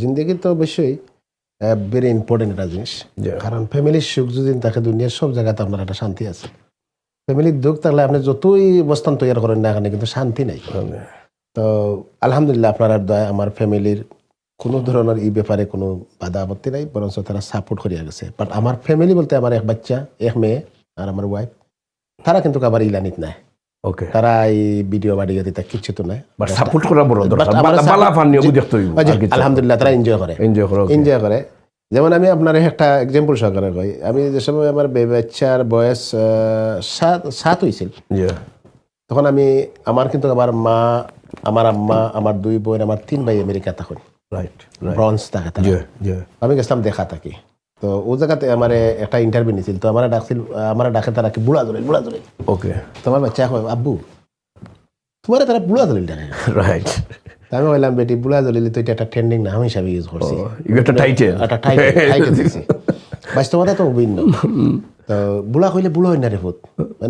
জিন্দগি তো অবশ্যই ভেরি ইম্পর্টেন্ট একটা জিনিস. কারণ ফ্যামিলির সুখ যদি থাকে দুনিয়ার সব জায়গাতে আপনার একটা শান্তি আছে। ফ্যামিলির দুঃখ থাকলে আপনি যতই অবস্থান তৈরি করেন না কিন্তু শান্তি নাই। তো আলহামদুলিল্লাহ আপনার দয়া আমার ফ্যামিলির কোনো ধরনের এই ব্যাপারে কোনো বাধা আপত্তি নাই বরঞ্চ তারা সাপোর্ট করিয়া গেছে। বাট আমার ফ্যামিলি বলতে আমার এক বাচ্চা এক মেয়ে আর আমার ওয়াইফ তারা কিন্তু আবার ইলানিত নাই। ওকে তারা এই ভিডিও বাড়িয়ে দিতে কিচ্ছু তো নাই। বাট সাপোর্ট করা বড় দরকার। আমার বালা- ফানি দেখতে হইব। আলহামদুলিল্লাহ তারা এনজয় করে। এনজয় করো এনজয় করে। যেমন আমি আপনার একটা এক্সাম্পল সহকারে কই। আমি যে সময় আমার বাচ্চার বয়স সাত সাত হয়েছিল তখন আমি আমার কিন্তু আমার মা আমার আম্মা আমার দুই বোন আমার তিন ভাই আমেরিকা তখন রাইট ব্রঞ্জ থাকে আমি গেছিলাম দেখা থাকি তো ও জায়গাতে আমার একটা ইন্টারভিউ নিছিল। তো আমার ডাকছিল আমার ডাকে তারা কি বুড়া দলিল বুড়া দলিল? ওকে। তোমার বাচ্চা কয় আব্বু তোমার তারা বুড়া ডাকে? রাইট আমি বললাম বেটি বুড়া দলিল তো এটা একটা ট্রেন্ডিং নাম হিসাবে ইউজ করছি একটা টাইটেল একটা টাইটেল টাইটেল দিছি। বাস্তবতা তো ভিন্ন। তো বুড়া কইলে বুড়া হয় না রে ফুট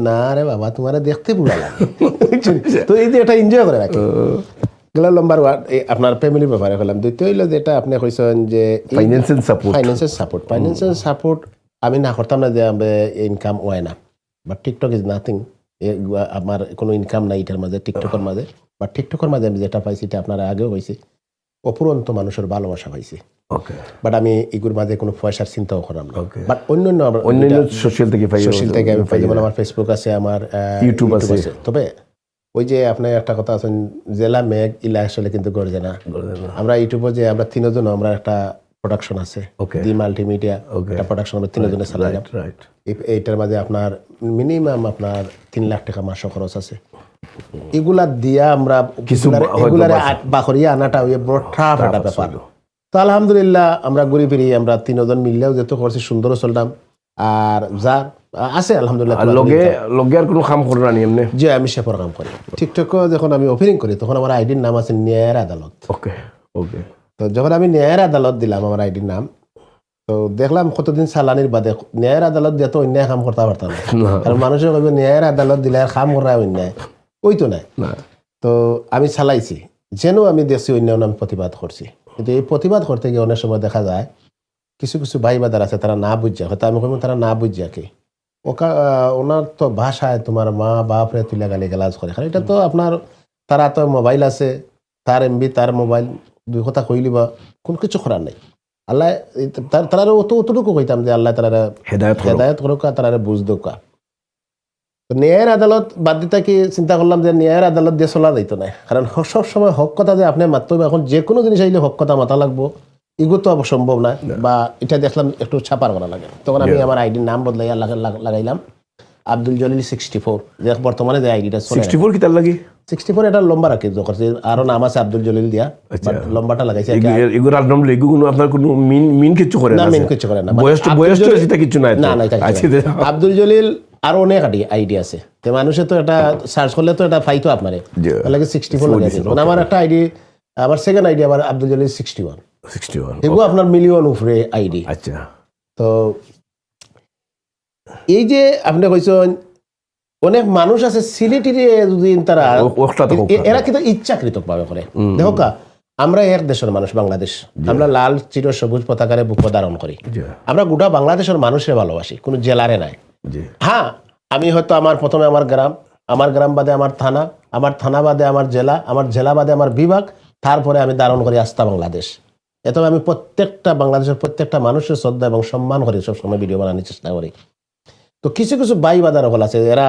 না রে বাবা তোমার দেখতে বুড়া লাগে। তো এই যে এটা এনজয় করে রাখি। গেল ওয়ান আপনার ফ্যামিলির ব্যাপারে করলাম দ্বিতীয় হইল যেটা আপনি কইছেন যে financial support financial support financial support আমি না করতাম না যে ইনকাম হয় না। বাট টিকটক ইজ নাথিং আমার কোনো ইনকাম নাই এটার মাঝে টিকটকের মাঝে বা টিকটকের মাঝে আমি যেটা পাইছি এটা আপনারা আগেও পাইছি। অপুরন্ত মানুষের ভালোবাসা পাইছি। ওকে বাট আমি এগুলোর মাঝে কোনো পয়সার চিন্তাও করলাম না. বাট অন্য অন্য আমার অন্যান্য সোশ্যাল থেকে সোশ্যাল থেকে আমি পাই যেমন আমার ফেসবুক আছে আমার ইউটিউব আছে। তবে ওই যে আপনার একটা কথা আছেন জেলা মেঘ ইলা আসলে কিন্তু গড়ছে না। আমরা ইউটিউবে যে আমরা তিনজন আমরা একটা প্রোডাকশন আছে. দি মাল্টিমিডিয়া. একটা প্রোডাকশন আমরা তিনজনে চালাইলাম এইটার মাঝে আপনার মিনিমাম আপনার তিন লাখ টাকা মাসে খরচ আছে। এগুলা দিয়া আমরা কিছু এগুলারে- বাখরিয়া আনাটা ওই বড় ঠাপ একটা ব্যাপার। তো আলহামদুলিল্লাহ আমরা ঘুরে ফিরি আমরা তিনজন মিললেও যেহেতু করছি সুন্দরও চললাম আর যার আছে আলহামদুলিল্লাহ লগে লগে আর কোনো কাম করো না এমনি। যে আমি সেপর কাম করি। টিকটক যখন আমি ওপেনিং করি তখন আমার আইডির নাম আছে ন্যায়ের আদালত। ওকে ওকে তো যখন আমি ন্যায়ের আদালত দিলাম আমার আইডির নাম তো দেখলাম কতদিন সালানির বাদে ন্যায়ের আদালত দিয়ে তো অন্যায় কাম করতে পারতাম কারণ মানুষের কইবে ন্যায়ের আদালত দিলে আর কাম করা অন্যায়। ওই তো নাই। না। তো আমি চালাইছি। যেন আমি দেখছি অন্য আমি প্রতিবাদ করছি। কিন্তু এই প্রতিবাদ করতে গিয়ে অনেক সময় দেখা যায় কিছু কিছু ভাই বাদার আছে তারা না বুঝছে হয়তো আমি কইব তারা না বুঝছে কি। ওকা ওনার তো ভাষায় তোমার মা বাপরে তুলে গালি গালাজ করে। কারণ এটা তো আপনার তারা তো মোবাইল আছে তার এমবি তার মোবাইল দুই কথা কইলি বা কোন কিছু করার নাই। আল্লাহ তারা অত অতটুকু কইতাম যে আল্লাহ তারা হেদায়ত হেদায়ত করুক তারা বুঝ দোকা। তো ন্যায়ের আদালত বাদ দিতে কি চিন্তা করলাম যে ন্যায়ের আদালত দিয়ে চলা যাইতো না কারণ সব সময় হক কথা যে আপনি হবে এখন যে কোনো জিনিস আইলে হক কথা মাথা লাগবো। এগুলো তো অব- সম্ভব না। বা এটা দেখলাম একটু ছাপার করা লাগে। তখন আমি আমার আইডির নাম লাগা- লাগাইলাম। আব্দুল জলিল সিক্সটি ফোর যে বর্তমানে যে আইডিটা সিক্সটি ফোর কিতার লাগি? সিক্সটি ফোর এটা লম্বা রাখি করছে। আরও নাম আছে আব্দুল জলিল দিয়া। আচ্ছা। লম্বাটা লাগাইছে এগুলো আর নাম লেগু কোনো আপনার কোনো মিন মিন কিছু করে না মেন কিছু করে না। বয়স বয়স তো সেটা কিছু নাই না না আজকে না। আব্দুল জলিল আরও অনেক আইডিয়া আছে। তো মানুষে তো এটা সার্চ করলে তো এটা পাইতো আপনারে। লাগে সিক্সটি ফোর লাগে আমার একটা আইডি আমার সেকেন্ড আইডি আমার Abdul Jalil sixty one sixty one এগুলো আপনার মিলিয়ন উপরে আইডি আচ্ছা। তো এই যে আপনি কইছেন অনেক মানুষ আছে সিলেটিরে যদি তারা এরা কিন্তু করে। দেখো কা আমরা এক দেশের মানুষ বাংলাদেশ। আমরা লাল চির সবুজ পতাকারে বুক ধারণ করি। আমরা গোটা বাংলাদেশের মানুষের ভালোবাসি কোনো জেলারে নাই। হ্যাঁ আমি হয়তো আমার প্রথমে আমার গ্রাম আমার গ্রাম বাদে আমার থানা আমার থানা বাদে আমার জেলা আমার জেলা বাদে আমার বিভাগ তারপরে আমি ধারণ করি আস্থা বাংলাদেশ। এত আমি প্রত্যেকটা বাংলাদেশের প্রত্যেকটা মানুষের শ্রদ্ধা এবং সম্মান করি সবসময় ভিডিও বানানোর চেষ্টা করি। তো কিছু কিছু বাই বাদার হল আছে এরা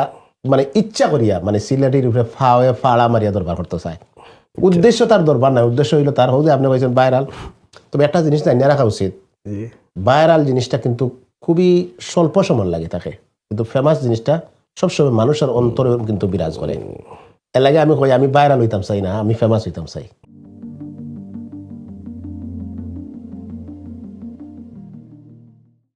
মানে ইচ্ছা করিয়া মানে সিলেটির উপরে ফাওয়ে ফাড়া মারিয়া দরবার করতে চায়। উদ্দেশ্য তার দরবার নাই উদ্দেশ্য হইল তার হোক যে আপনি কইছেন ভাইরাল। তবে একটা জিনিস জানিয়ে রাখা উচিত। জি। ভাইরাল জিনিসটা কিন্তু খুবই স্বল্প সময় লাগে থাকে কিন্তু ফেমাস জিনিসটা সবসময় মানুষের অন্তরে কিন্তু বিরাজ করে। এর লাগে আমি কই আমি ভাইরাল হইতাম চাই না আমি ফেমাস হইতাম চাই।